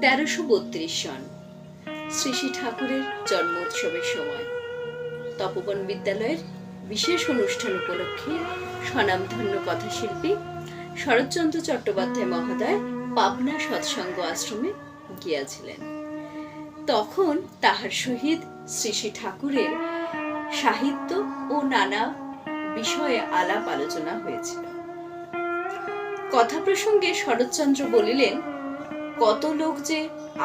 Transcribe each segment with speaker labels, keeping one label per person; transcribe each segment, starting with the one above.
Speaker 1: তেরোশো বত্রিশ সন, শ্রী শ্রী ঠাকুরের জন্ম উৎসবের সময়। তপবন বিদ্যালয়ের বিশেষ অনুষ্ঠান উপলক্ষে স্বনামধন্য কথাশিল্পী শরৎচন্দ্র চট্টোপাধ্যায় মহোদয় পাবনা সৎসঙ্গ আশ্রমে গিয়াছিলেন। তখন তাহার সহিত শ্রী শ্রী ঠাকুরের সাহিত্য ও নানা বিষয়ে আলাপ আলোচনা হয়েছিল। কথা প্রসঙ্গে শরৎচন্দ্র বলিলেন কত লোক যে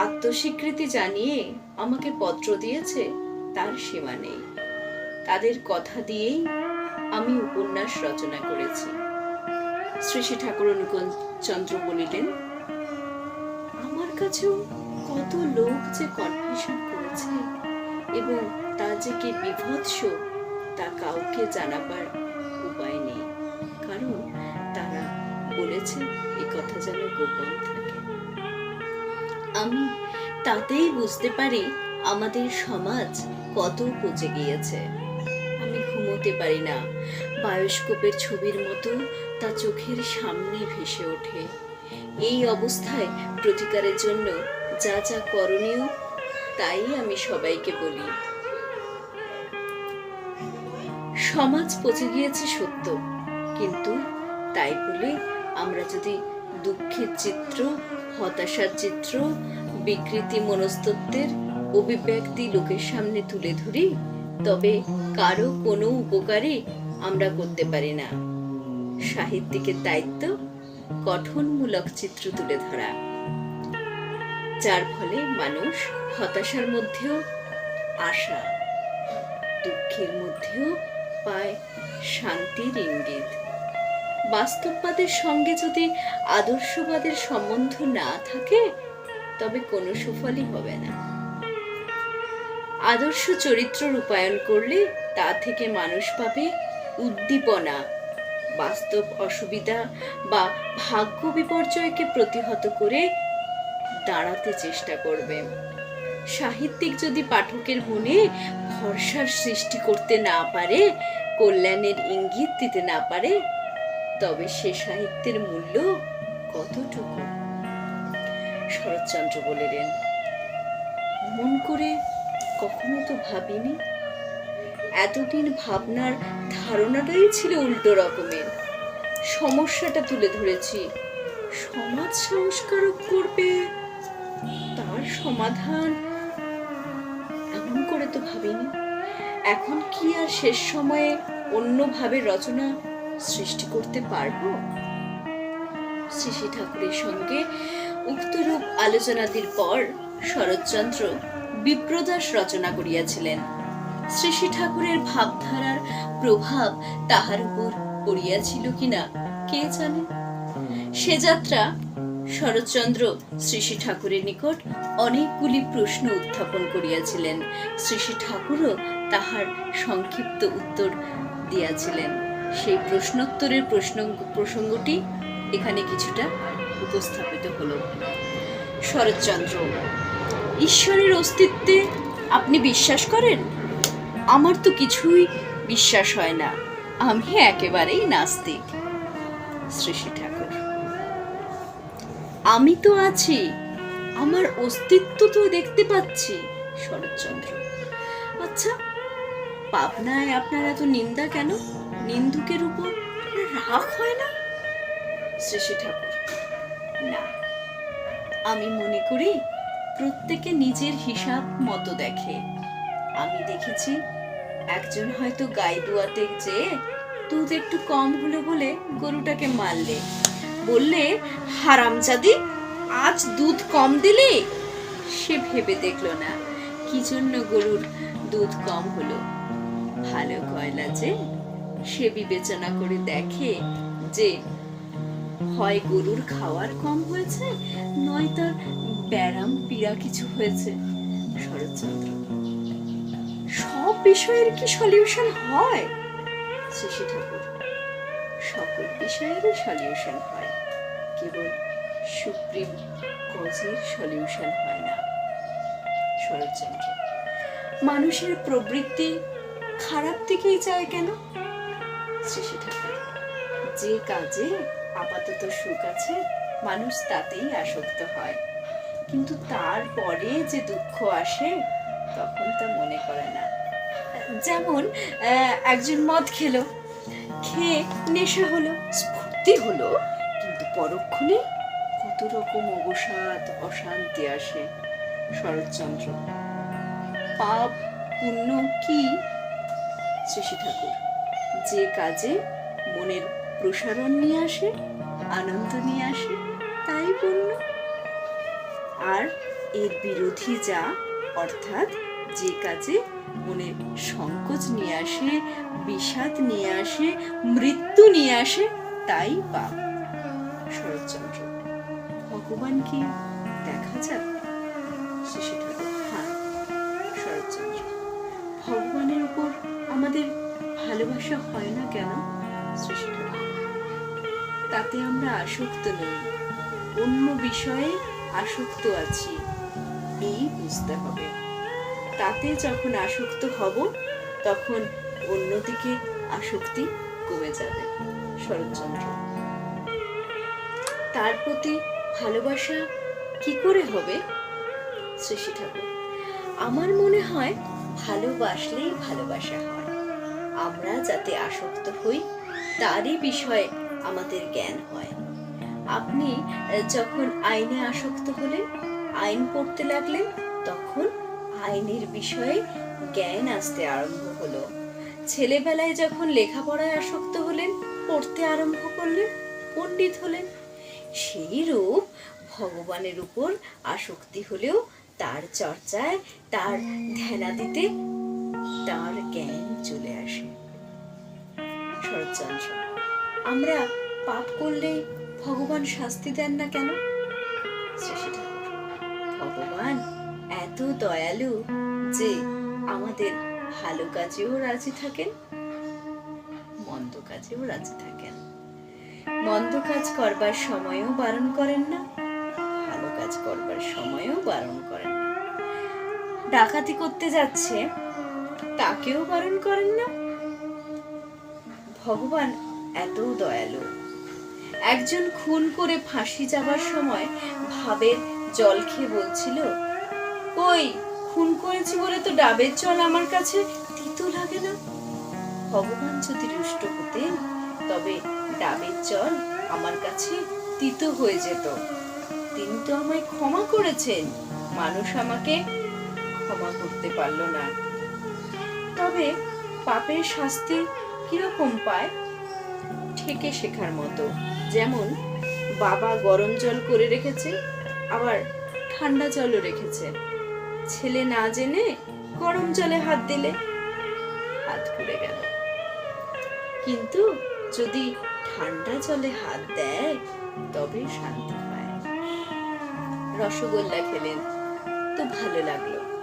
Speaker 1: আত্মস্বীকৃতি জানিয়ে আমাকে পত্র দিয়েছে, তার সীমা নেই। তাদের কথা দিয়েই আমি উপন্যাস রচনা করেছি। শ্রী শ্রী ঠাকুর অনুকূল চন্দ্র বলিলেন, আমার কাছেও কত লোক যে কনফেশন করেছে এবং তা যে কি বিভৎস, তা কাউকে জানাবার উপায় নেই। কারণ তারা বলেছে এ কথা যেন গোপন থাকে। আমি তাতেই বুঝতে পারি আমাদের সমাজ কত পচে গিয়েছে। আমি ঘুমোতে পারি না। বায়োস্কোপের ছবির মতো তা চোখের সামনে ভেসে ওঠে। এই অবস্থায় প্রতিকারের জন্য যা যা করণীয়, তাই আমি সবাইকে বলি। সমাজ পচে গিয়েছে সত্য। কিন্তু তাই বলে আমরা যদি দুঃখের চিত্র হতাশার চিত্র, বিকৃতি মনস্তত্ত্বের অভিব্যক্তি লোকের সামনে তুলে ধরি, তবে কারও কোনো উপকারই আমরা করতে পারি না। সাহিত্যিকের দায়িত্ব, গঠনমূলক চিত্র তুলে ধরা। যার ফলে মানুষ হতাশার মধ্যেও আশা, দুঃখের মধ্যেও পায় শান্তির ইঙ্গিত। বাস্তববাদের সঙ্গে যদি আদর্শবাদের সম্বন্ধ না থাকে, তবে কোনো সুফলই হবে না। আদর্শ চরিত্র রূপায়ণ করলে তা থেকে মানুষ পাবে উদ্দীপনা, বাস্তব অসুবিধা বা ভাগ্য বিপর্যয়কে প্রতিহত করে দাঁড়াতে চেষ্টা করবে। সাহিত্যিক যদি পাঠকের মনে ভরসার সৃষ্টি করতে না পারে, কল্যাণের ইঙ্গিত দিতে না পারে তবে সে সাহিত্যের মূল্য কতটুকু? শরৎচন্দ্র বলিলেন মন করে কখনো তো ভাবিনি। এতদিন ভাবনার ধারণাটাই ছিল উল্টো রকমের। সমস্যাটা তুলে ধরেছি। সমাজ সংস্কারক করবে, তার সমাধান এমন করে তো ভাবিনি। এখন কি আর শেষ সময়ে অন্যভাবে রচনা সৃষ্টি করতে পারব? শ্রী ঠাকুরের সঙ্গে উক্তরূপ আলোচনাদির পর শরৎচন্দ্র বিপ্রদাস রচনা করিয়াছিলেন। শ্রী ঠাকুরের ভাবধারার প্রভাব তাহার উপর পড়িয়াছিল কিনা কে জানে? সে যাত্রা শরৎচন্দ্র শ্রী ঠাকুরের নিকট অনেকগুলি প্রশ্ন উত্থাপন করিয়াছিলেন। শ্রী ঠাকুরও তাহার সংক্ষিপ্ত উত্তর দিয়াছিলেন। সেই প্রশ্নোত্তরের প্রশ্ন, প্রসঙ্গটি এখানে কিছুটা উপস্থাপিত হলো। শরৎচন্দ্র, ঈশ্বরের অস্তিত্বে আপনি বিশ্বাস করেন? আমার তো কিছুই বিশ্বাস হয় না। আমি একেবারেই নাস্তিক। শ্রী শ্রী ঠাকুর, আমি তো আছি। আমার অস্তিত্ব তো দেখতে পাচ্ছি, শরৎচন্দ্র। আচ্ছা পাবনায় আপনার এত নিন্দা কেন? নিন্দুকের উপর রাগ হয় না? শ্রী শ্রী ঠাকুর। না, আমি মনে করি প্রত্যেকে নিজের হিসাব মতো দেখে। আমি দেখেছি একজন হয়তো গাই দুয়াতে যেয়ে দুধ একটু কম হলো বলে গরুটাকে মারলে। বললে হারামজাদি আজ দুধ কম দিলে? সে ভেবে দেখল না, কি জন্য গরুর দুধ কম হলো। ভালো কয়লা যে সে বিবেচনা করে দেখে যে হয় গরুর খাওয়ার কম হয়েছে, নয় তার ব্যারাম পীড়া কিছু হয়েছে। শরৎচন্দ্র, সব বিষয়ের কি সলিউশন হয়? শ্রী ঠাকুর, সকল বিষয়েরই সলিউশন হয়। কেবল সুপ্রিম কজের সলিউশন হয় না। শরৎচন্দ্র, মানুষের প্রবৃত্তি খারাপ দিকেই যায় কেন? শ্রী ঠাকুর যে কাজে আপাতত সুখ আছে, মানুষ তাতেই আসক্ত হয়। কিন্তু তারপরে যে দুঃখ আসে, তখন তা মনে করে না। যেমন একজন মদ খেলো। খেয়ে নেশা হলো, স্ফূর্তি হলো, কিন্তু পরক্ষণে কত রকম অবসাদ, অশান্তি আসে। শরৎচন্দ্র, পাপ, পুণ্য কি? শ্রী ঠাকুর। যে কাজে মনের প্রসারণ নিয়ে আসে, আনন্দ নিয়ে আসে, তাই পুণ্য আর এর বিরোধী যা, অর্থাৎ যে কাজে মনে সংকোচ নিয়ে আসে, বিষাদ নিয়ে আসে, মৃত্যু নিয়ে আসে, তাই পাপ। শরৎচন্দ্র ভগবান কি দেখা যাক ভালোবাসা হয় না কেন? ঠাকুর তাতে আমরা আসক্ত নই। অন্য বিষয়ে আসক্ত আছি, এই বুঝতে হবে। তাতে যখন আসক্ত হব, তখন অন্যদিকে আসক্তি কমে যাবে, শরৎচন্দ্র। তার প্রতি ভালোবাসা কি করে হবে? শ্রী ঠাকুর আমার মনে হয় ভালোবাসলেই ভালোবাসা হয়। আমরা যাতে আসক্ত হই, তারই বিষয়ে আমাদের জ্ঞান হয়। আপনি যখন আইনে আসক্ত হলেন, আইন পড়তে লাগলেন, তখন আইনের বিষয়ে জ্ঞান আসতে আরম্ভ হলো। ছেলেবেলায় যখন লেখাপড়ায় আসক্ত হলেন, পড়তে আরম্ভ করলেন, পণ্ডিত হলেন, সেই রূপ ভগবানের উপর আসক্তি হলেও তার চর্চায়, তার ধ্যানাদিতে তার জ্ঞান চলে আসে। শরৎচন্দ্র, আমরা পাপ করলে ভগবান শাস্তি দেন না কেন? ভগবান এত দয়ালু যে আমাদের ভালো কাজেও রাজি থাকেন, মন্দ কাজেও রাজি থাকেন। মন্দ কাজ করবার সময়ও বারণ করেন না, ভালো কাজ করবার সময়ও বারণ করেন না। ডাকাতি করতে যাচ্ছে তাকেও বারণ করেন না? ভগবান এত দয়ালু। একজন খুন করে ফাঁসি যাবার সময় ভাবের জল খেয়ে বলছিল, কই, খুন করেছি বলে তো ডাবের জল আমার কাছে তিতো লাগে না? ভগবান যদি রুষ্ট হতেন, তবে ডাবের জল আমার কাছে তিতো হয়ে যেত। তিনি তো আমায় ক্ষমা করেছেন। মানুষ আমাকে ক্ষমা করতে পারল না। তবে পাপের শাস্তি কীরকম পায়? ঠেকে শেখার মতো। যেমন, বাবা গরম জল করে রেখেছে, আবার ঠান্ডা জলও রেখেছে। ছেলে না জেনে গরম জলে হাত দিলে হাত পুড়ে গেল। কিন্তু যদি ঠান্ডা জলে হাত দেয়, তবে শান্তি পায়। রসগোল্লা খেলেন, তো ভালো লাগল।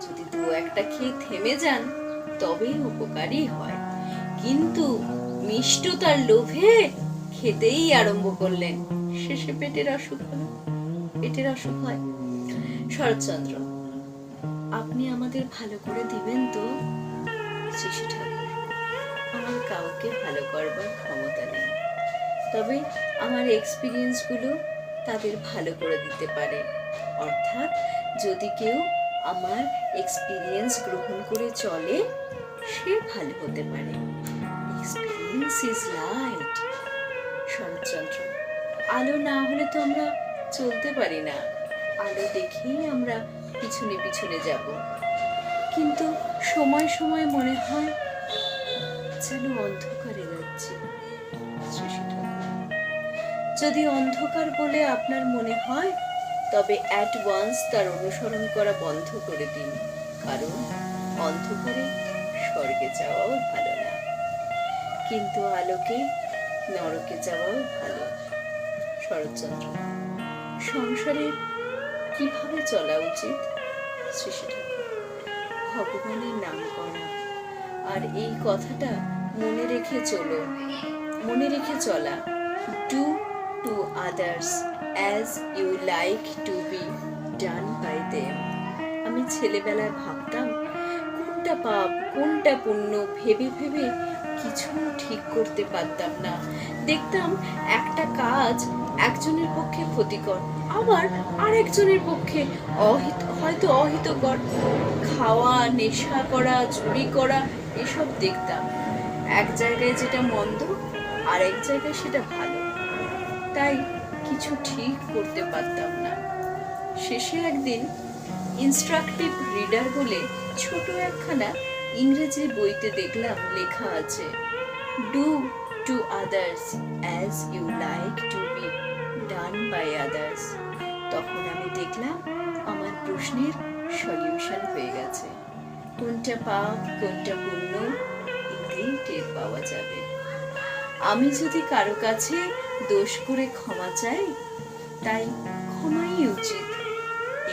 Speaker 1: যদি দু একটা খেয়ে থেমে যান তবেই উপকারী হয়। কিন্তু মিষ্টতার লোভে খেতেই আরম্ভ করলেন। শেষে পেটের অসুখ হলো পেটের অসুখ হয়। শরৎচন্দ্র, আপনি আমাদের ভালো করে দিবেন তো? শিশু আমার কাউকে ভালো করবার ক্ষমতা নেই। তবে আমার এক্সপিরিয়েন্সগুলো তাদের ভালো করে দিতে পারে। অর্থাৎ যদি কেউ আমার এক্সপিরিয়েন্স গ্রহণ করে চলে, সে ভালো হতে পারে। Experience is light Saratchandra. আলো না হলে তো আমরা চলতে পারি না। আলো দেখেই আমরা পিছনে পিছনে যাব। কিন্তু সময় সময় মনে হয় যেন অন্ধকারে যাচ্ছি। যদি অন্ধকার বলে আপনার মনে হয় তবে অ্যাট ওয়ান্স তার অনুসরণ করা বন্ধ করে দিন। কারণ অন্ধকারে স্বর্গে যাওয়াও ভালো না। কিন্তু আলোকে নরকে যাওয়াও ভালো। শরৎচন্দ্র, সংসারে কীভাবে চলা উচিত? শ্রী ঠাকুর, ভগবানের নাম করা। আর এই কথাটা মনে রেখে চলো, মনে রেখে চলা। Do to others as you like to be done by them আমি ছেলেবেলায় ভাবতাম, কোনটা পাপ, কোনটা পুণ্য ভেবে ভেবে কিছু ঠিক করতে পারতাম না। দেখতাম একটা কাজ একজনের পক্ষে ক্ষতিকর, আবার আরেকজনের পক্ষে অহিত, হয়তো অহিতকর। খাওয়া, নেশা করা, চুরি করা, এসব দেখতাম। এক জায়গায় যেটা মন্দ আর এক জায়গায় সেটা ভালো। তাই কিছু ঠিক করতে পারতাম না। শেষে একদিন ইনস্ট্রাকটিভ রিডার বলে ছোট একখানা ইংরেজি বইতে দেখলাম লেখা আছে do to others as you like to be done by others তখন আমি দেখলাম আমার প্রশ্নের সলিউশন হয়ে গেছে। কোনটা পাপ, কোনটা পুণ্য এতেই টের পাওয়া যাবে। আমি যদি কারও কাছে দোষ করে ক্ষমা চাই তাই ক্ষমাই উচিত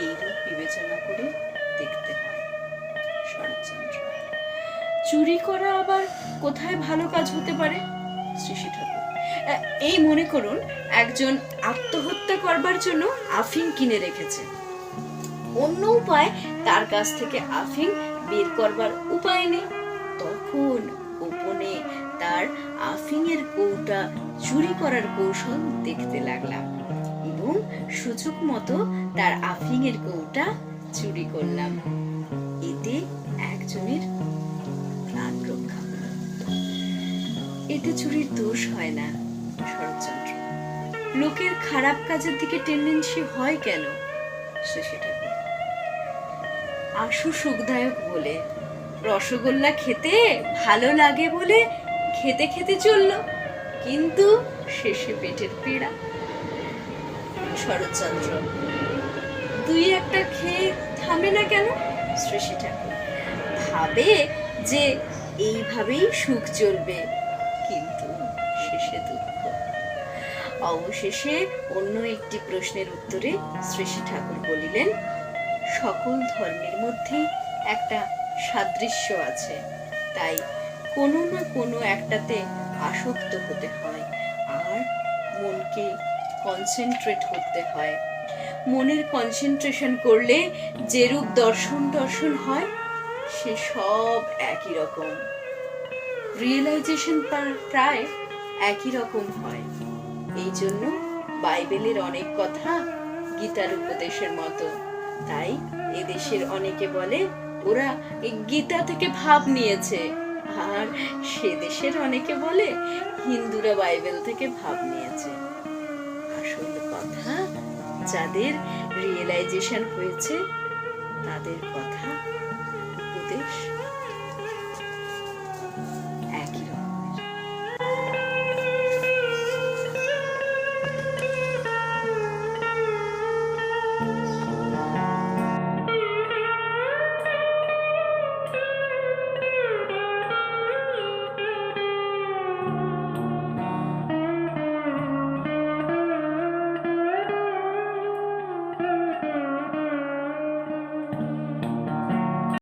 Speaker 1: এইরূপ বিবেচনা করে দেখতে হয় শরৎচন্দ্র। চুরি করা আবার কোথায় ভালো কাজ হতে পারে? শ্রী ঠাকুর এই মনে করুন, একজন আত্মহত্যা করবার জন্য আফিং কিনে রেখেছে। অন্য উপায়, তার কাছ থেকে আফিং বের করবার উপায় নেই। তখন গোপনে তার আফিংয়ের কৌটা চুরি করার কৌশল দেখতে লাগলাম এবং সুযোগ মতো তার আফিংয়ের কৌটা চুরি করলাম। এতে একজনের প্রাণ রক্ষা এতে চুরির দোষ হয় না, শরৎচন্দ্র। লোকের খারাপ কাজের দিকে টেন্ডেন্সি হয় কেন? সে সেটা আশু সুখদায়ক বলে, রসগোল্লা খেতে ভালো লাগে বলে খেতে খেতে চলল। কিন্তু শেষে পেটের পীড়া। শরৎচন্দ্র, দুই একটা খেয়ে থামে না কেন শ্রেষী ঠাকুর? ভাবে যে এইভাবেই সুখ চলবে, কিন্তু শেষে দুঃখ। অবশেষে অন্য একটি প্রশ্নের উত্তরে শ্রেষী ঠাকুর বলিলেন, সকল ধর্মের মধ্যেই একটা সাদৃশ্য আছে, তাই কোনো না কোনো একটাতে আসক্ত হতে হয় আর মনকে কনসেন্ট্রেট করতে হয়। মনের কনসেন্ট্রেশন করলে যেরূপ দর্শন দর্শন হয়, সে সব একই রকম। রিয়েলাইজেশন প্রায় একই রকম হয়। এই জন্য বাইবেলের অনেক কথা গীতার উপদেশের মতো। তাই এদেশের অনেকে বলে, ওরা গীতা থেকে ভাব নিয়েছে। আর সে দেশের অনেকে বলে, হিন্দুরা বাইবেল থেকে ভাব নিয়েছে। আসল কথা, যাদের রিয়েলাইজেশন হয়েছে, তাদের কথা উপদেশ।